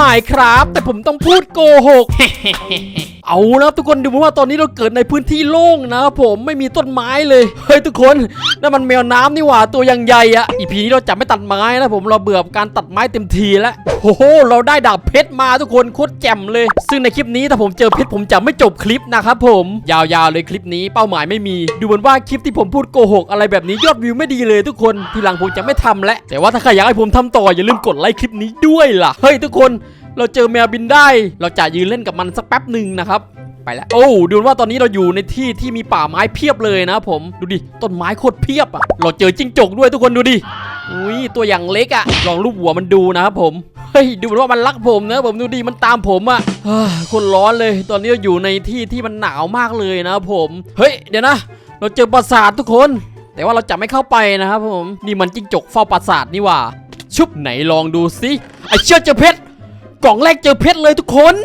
หมายครับ แต่ผมต้องพูดโกหก เอานะทุกคนดูเหมือนว่าตอนนี้เราเกิดในพื้นที่โล่งนะครับผมไม่มีต้นไม้เลยเฮ้ยทุกคนนั่นมันแมวน้ำนี่หว่าตัวยังใหญ่อะอีพีนี้เราจะไม่ตัดไม้นะผมเราเบื่อการตัดไม้เต็มทีแล้วโอ้โหเราได้ดาบเพชรมาทุกคนโคตรแจ่มเลย ซึ่งในคลิปนี้ถ้าผมเจอเพชรผมจะไม่จบคลิปนะครับผมยาวๆเลยคลิปนี้เป้าหมายไม่มี ดูเหมือนว่าคลิปที่ผมพูดโกหกอะไรแบบนี้ยอดวิวไม่ดีเลยทุกคนทีหลังผมจะไม่ทำแล้วแต่ว่าถ้าใครอยากให้ผมทำต่ออย่าลืมกดไลค์คลิปนี้ด้วยล่ะเฮ้ยทุกคน เราเจอแมวบินได้ เราจะยืนเล่นกับมันสักแป๊บหนึ่งนะครับไปแล้วโอ้ดูว่าตอนนี้เราอยู่ในที่ที่มีป่าไม้เพียบเลยนะผมดูดิต้นไม้โคตรเพียบอะเราเจอจิ้งจกด้วยทุกคนดูดิอุ้ยตัวอย่างเล็กอะลองรูปหัวมันดูนะครับผมเฮ้ยดูเหมือนว่ามันรักผมนะผมดูดิมันตามผมอะคนร้อนเลย ตอนนี้เราอยู่ในที่ที่มันหนาวมากเลยนะครับผมเฮ้ยเดี๋ยวนะ เราเจอปราสาททุกคน แต่ว่าเราจะไม่เข้าไปนะครับผมนี่มันจิ้งจกเฝ้าปราสาทนี่ว่าชุบไหนลองดูสิไอเชื่อเจอเพชร กล่องแรกเจอเพชรเลยทุกคน